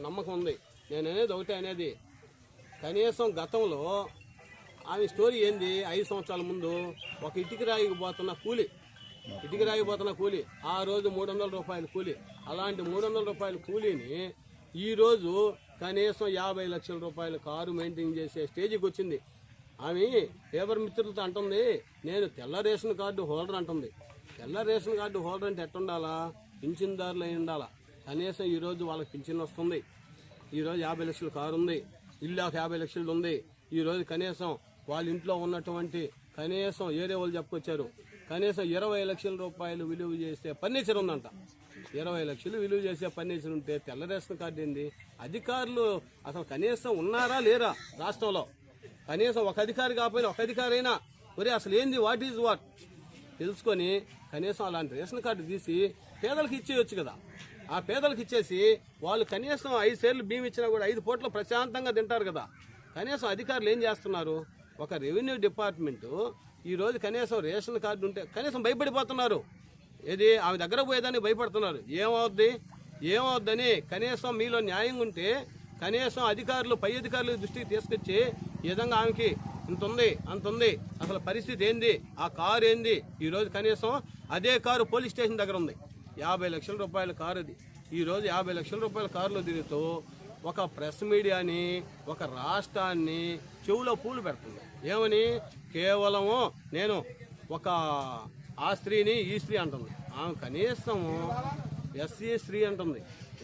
నమ్మకం ఉంది. నేను అనేది ఒకటే అనేది. కనీసం గతంలో ఆమె స్టోరీ ఏంది? ఐదు సంవత్సరాల ముందు ఒక ఇటుక రాయికి పోతున్న కూలి. ఇటుక రాయికి పోతున్న కూలి. ఆ రోజు మూడు వందల రూపాయల కూలి. అలాంటి మూడు వందల రూపాయల కూలీని ఈరోజు కనీసం యాభై లక్షల రూపాయల కారు మెయింటైన్ చేసే స్టేజ్కి వచ్చింది. ఆమె పేపర్ మిత్రులతో అంటుంది నేను తెల్ల రేషన్ కార్డు హోల్డర్ అంటుంది. తెల్ల రేషన్ కార్డు హోల్డర్ అంటే ఎట్టుండాలా? పింఛన్దారులు అయి ఉండాలా? కనీసం ఈ రోజు వాళ్ళకి పింఛన్ వస్తుంది. ఈరోజు యాభై లక్షల కారు ఉంది. ఇల్లు ఒక యాభై లక్షలు ఉంది. ఈ రోజు కనీసం వాళ్ళ ఇంట్లో ఉన్నటువంటి కనీసం ఏరే వాళ్ళు చెప్పుకొచ్చారు. కనీసం ఇరవై లక్షల రూపాయలు విలువ చేసే ఫర్నిచర్ ఉందంట. ఇరవై లక్షలు విలువ చేసే ఫర్నిచర్ ఉంటే తెల్ల రేషన్ కార్డు ఏంది? అధికారులు అసలు కనీసం ఉన్నారా లేరా రాష్ట్రంలో? కనీసం ఒక అధికారి కాకపోయినా ఒక అధికారి అయినా ఒరే అసలు ఏంది? వాట్ ఈజ్ వాట్ తెలుసుకొని కనీసం అలాంటి రేషన్ కార్డు తీసి పేదలకు ఇచ్చేయచ్చు కదా. ఆ పేదలకు ఇచ్చేసి వాళ్ళు కనీసం ఐదు సేర్లు బియ్యం ఇచ్చినా కూడా ఐదు పూట్ల ప్రశాంతంగా తింటారు కదా. కనీసం అధికారులు ఏం చేస్తున్నారు? ఒక రెవెన్యూ డిపార్ట్మెంటు ఈ రోజు కనీసం రేషన్ కార్డు ఉంటే కనీసం భయపడిపోతున్నారు. ఏది? ఆమె దగ్గర పోయేదాన్ని భయపడుతున్నారు. ఏమవుద్ది? ఏమవుద్దని కనీసం మీలో న్యాయం ఉంటే కనీసం అధికారులు పై అధికారులు దృష్టికి తీసుకొచ్చి ఈ విధంగా ఆమెకి ఇంత ఉంది అంత ఉంది అసలు పరిస్థితి ఏంది? ఆ కారు ఏంది? ఈ రోజు కనీసం అదే కారు పోలీస్ స్టేషన్ దగ్గర ఉంది. యాభై లక్షల రూపాయల కారు అది. ఈరోజు యాభై లక్షల రూపాయల కారులో తిరుగుతూ ఒక ప్రెస్ మీడియాని ఒక రాష్ట్రాన్ని చెవులో పూలు పెడుతుంది. ఏమని? కేవలము నేను ఒక ఆ స్త్రీని ఈ స్త్రీ అంటుంది. ఆమె కనీసం ఎస్సీ స్త్రీ అంటుంది.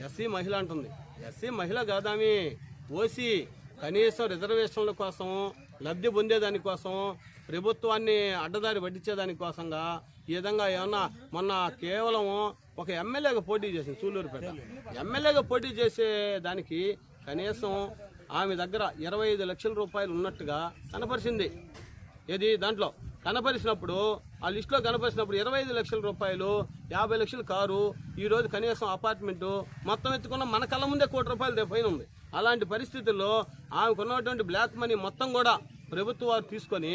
ఎస్సీ మహిళ అంటుంది. ఎస్సీ మహిళ కాదామి. ఓసీ కనీసం రిజర్వేషన్ల కోసం లబ్ధి పొందేదానికోసం ప్రభుత్వాన్ని అడ్డదారి పట్టించేదానికోసంగా ఈ విధంగా ఏమన్నా మొన్న కేవలం ఒక ఎమ్మెల్యేగా పోటీ చేసింది సూళ్ళూరుపేట. ఎమ్మెల్యేగా పోటీ చేసే దానికి కనీసం ఆమె దగ్గర ఇరవై ఐదు లక్షల రూపాయలు ఉన్నట్టుగా కనపరిచింది. ఏది? దాంట్లో కనపరిచినప్పుడు ఆ లిస్టులో కనపరిచినప్పుడు ఇరవై ఐదు లక్షల రూపాయలు యాభై లక్షలు కారు ఈరోజు కనీసం అపార్ట్మెంటు మొత్తం ఎత్తుకున్న మన కళ్ళ ముందే కోటి రూపాయలు పైన ఉంది. అలాంటి పరిస్థితుల్లో ఆమెకు ఉన్నటువంటి బ్లాక్ మనీ మొత్తం కూడా ప్రభుత్వ వారు తీసుకొని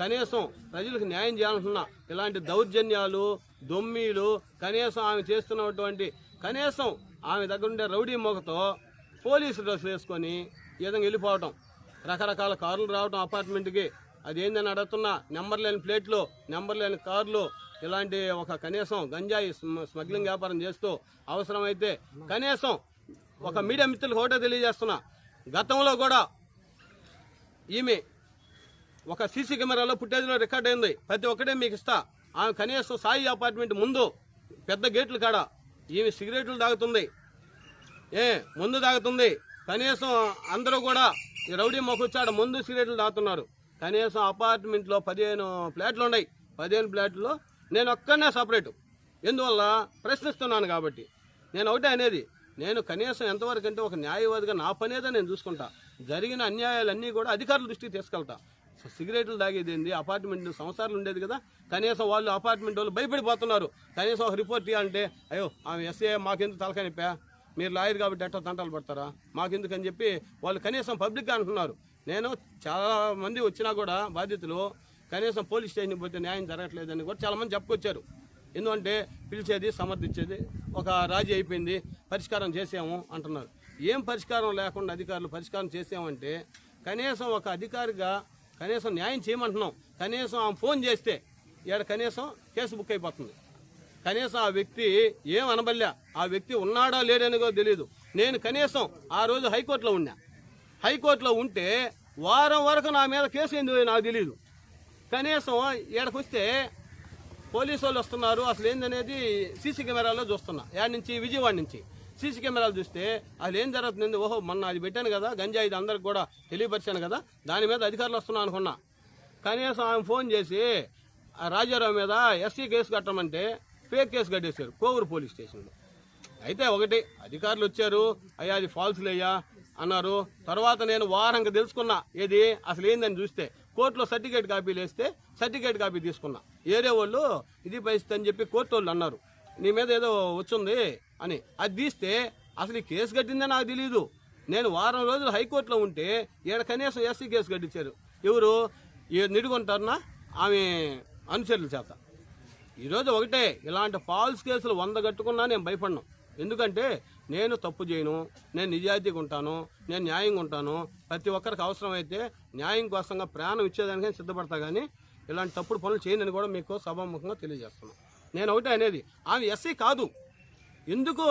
కనీసం ప్రజలకు న్యాయం చేయాలనుకున్న ఇలాంటి దౌర్జన్యాలు దొమ్మీలు కనీసం ఆమె చేస్తున్నటువంటి కనీసం ఆమె దగ్గర ఉండే రౌడీ మొగతో పోలీసు డ్రెస్ వేసుకొని ఈ విధంగా వెళ్ళిపోవటం. రకరకాల కార్లు రావటం అపార్ట్మెంట్కి. అదేందని అడుగుతున్నా నెంబర్ లేని ప్లేట్లు నెంబర్ లేని కార్లు ఇలాంటి ఒక కనీసం గంజాయి స్మగ్లింగ్ వ్యాపారం చేస్తూ అవసరమైతే కనీసం ఒక మీడియా మిత్రులకు ఒకటో తెలియజేస్తున్నా. గతంలో కూడా ఈమె ఒక సీసీ కెమెరాలో ఫుటేజ్లో రికార్డ్ అయింది. ప్రతి ఒక్కటే మీకు ఇస్తా. ఆమె కనీసం సాయి అపార్ట్మెంట్ ముందు పెద్ద గేట్లు కాడ ఈమె సిగరెట్లు తాగుతుంది. ఏ ముందు తాగుతుంది. కనీసం అందరూ కూడా ఈ రౌడీ మొక్కొచ్చాడు ముందు సిగరెట్లు తాగుతున్నారు. కనీసం అపార్ట్మెంట్లో పదిహేను ఫ్లాట్లు ఉన్నాయి. పదిహేను ఫ్లాట్లో నేను ఒక్కనే సపరేటు. ఎందువల్ల? ప్రశ్నిస్తున్నాను కాబట్టి. నేను ఒకటే అనేది. నేను కనీసం ఎంతవరకు అంటే ఒక న్యాయవాదిగా నా పనేదో నేను చూసుకుంటా. జరిగిన అన్యాయాలన్నీ కూడా అధికారుల దృష్టికి తీసుకెళ్తా. సిగరెట్లు తాగేది ఏంది? అపార్ట్మెంట్ సంవత్సరాలు ఉండేది కదా. కనీసం వాళ్ళు అపార్ట్మెంట్ వాళ్ళు భయపడిపోతున్నారు. కనీసం ఒక రిపోర్ట్ ఇవ్వాలంటే అయ్యో ఆమె ఎస్ఏ మాకెందుకు తలకానిప్పా మీరు లాయర్ కాబట్టి ఎట్టో తంటాలు పడతారా? మాకెందుకు అని చెప్పి వాళ్ళు కనీసం పబ్లిక్గా అంటున్నారు నేను చాలా మంది వచ్చినా కూడా బాధితులు కనీసం పోలీస్ స్టేషన్కి పోతే న్యాయం జరగట్లేదని కూడా చాలా మంది చెప్పుకొచ్చారు. ఎందుకంటే పిలిచేది సమర్థించేది ఒక రాజీ అయిపోయింది పరిష్కారం చేసాము అంటున్నారు. ఏం పరిష్కారం లేకుండా అధికారులు పరిష్కారం చేసామంటే కనీసం ఒక అధికారిగా కనీసం న్యాయం చేయమంటున్నాం. కనీసం ఆమె ఫోన్ చేస్తే ఇక్కడ కనీసం కేసు బుక్ అయిపోతుంది. కనీసం ఆ వ్యక్తి ఏం అనబల్లా ఆ వ్యక్తి ఉన్నాడా లేడనిగో తెలియదు నేను కనీసం ఆ రోజు హైకోర్టులో ఉన్నా. హైకోర్టులో ఉంటే వారం వరకు నా మీద కేసు ఏందో నాకు తెలియదు కనీసం ఈడకు వస్తే పోలీసు వాళ్ళు వస్తున్నారు. అసలు ఏందనేది సీసీ కెమెరాలో చూస్తున్నా. యాడ్ నుంచి విజయవాడ నుంచి. సీసీ కెమెరాలు చూస్తే అసలు ఏం జరుగుతుంది ఓహో మొన్న అది పెట్టాను కదా గంజాయి ఇది అందరికి కూడా తెలియపరిచాను కదా దాని మీద అధికారులు వస్తున్నా అనుకున్నా. కనీసం ఆమె ఫోన్ చేసి ఆ రాజారావు మీద ఎస్సీ కేసు కట్టమంటే ఫేక్ కేసు కట్టేశారు కోవూరు పోలీస్ స్టేషన్లో. అయితే ఒకటి అధికారులు వచ్చారు అయ్యా అది ఫాల్స్లయ్యా అన్నారు. తర్వాత నేను వారంగా తెలుసుకున్నా ఏది అసలు ఏందని చూస్తే కోర్టులో సర్టిఫికేట్ కాపీలు వేస్తే సర్టిఫికేట్ కాపీ తీసుకున్నా. ఏరే వాళ్ళు ఇది పరిస్థితి అని చెప్పి కోర్టు వాళ్ళు అన్నారు. నీ మీద ఏదో వచ్చింది అని. అది తీస్తే అసలు ఈ కేసు కట్టిందని నాకు తెలియదు నేను వారం రోజులు హైకోర్టులో ఉంటే ఈడ కనీసం ఎస్సీ కేసు కట్టించారు ఎవరు? ఈ నిడుకుంటారనా ఆమె అనుచరుల చేత. ఈరోజు ఒకటే ఇలాంటి ఫాల్స్ కేసులు వంద కట్టుకున్నా నేను భయపడినాం. ఎందుకంటే నేను తప్పు చేయను నేను నిజాయితీగా ఉంటాను నేను న్యాయంగా ఉంటాను. ప్రతి ఒక్కరికి అవసరమైతే న్యాయం కోసంగా ప్రాణం ఇచ్చేదానికని సిద్ధపడతా కానీ ఇలాంటి తప్పుడు పనులు చేయనని కూడా మీకు సభాముఖంగా తెలియజేస్తున్నాను. నేను ఒకటే అనేది ఆమె ఎస్సీ కాదు. ఎందుకు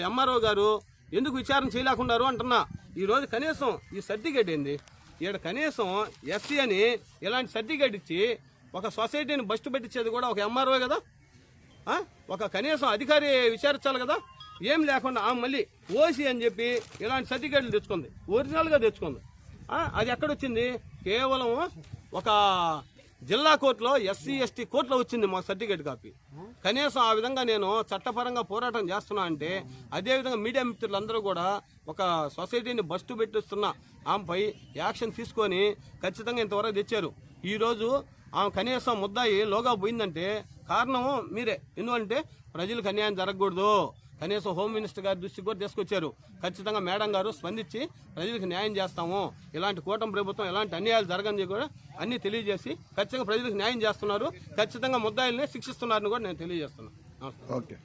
ఎంఆర్ఓ గారు ఎందుకు విచారణ చేయలేకున్నారు అంటున్నా. ఈరోజు కనీసం ఈ సర్టిఫికేట్ ఏంది? ఈడ కనీసం ఎస్సీ అని ఇలాంటి సర్టిఫికేట్ ఇచ్చి ఒక సొసైటీని బస్టు పెట్టించేది కూడా ఒక ఎంఆర్ఓ కదా? ఒక కనీసం అధికారి విచారించాలి కదా? ఏం లేకుండా ఆ మళ్ళీ ఓసీ అని చెప్పి ఇలాంటి సర్టిఫికేట్లు తెచ్చుకుంది. ఒరిజినల్గా తెచ్చుకుంది. అది ఎక్కడొచ్చింది? కేవలం ఒక జిల్లా కోర్టులో ఎస్సీ ఎస్టీ కోర్టులో వచ్చింది మా సర్టిఫికేట్ కాపీ. కనీసం ఆ విధంగా నేను చట్టపరంగా పోరాటం చేస్తున్నా అంటే అదేవిధంగా మీడియా మిత్రులందరూ కూడా ఒక సొసైటీని బస్టు పెట్టిస్తున్న ఆమెపై యాక్షన్ తీసుకొని ఖచ్చితంగా ఇంతవరకు తెచ్చారు. ఈరోజు ఆమె కనీసం ముద్దాయి లోగా పోయిందంటే కారణం మీరే. ఎందుకంటే ప్రజలకు అన్యాయం జరగకూడదు. కనీసం హోమ్ మినిస్టర్ గారి దృష్టికి కూడా తీసుకొచ్చారు. ఖచ్చితంగా మేడం గారు స్పందించి ప్రజలకు న్యాయం చేస్తాము. ఇలాంటి కూటమి ప్రభుత్వం ఎలాంటి అన్యాయాలు జరగని కూడా అన్ని తెలియజేసి ఖచ్చితంగా ప్రజలకు న్యాయం చేస్తున్నారు. ఖచ్చితంగా ముద్దాయిల్ని శిక్షిస్తున్నారని కూడా నేను తెలియజేస్తున్నాను. నమస్తే ఓకే.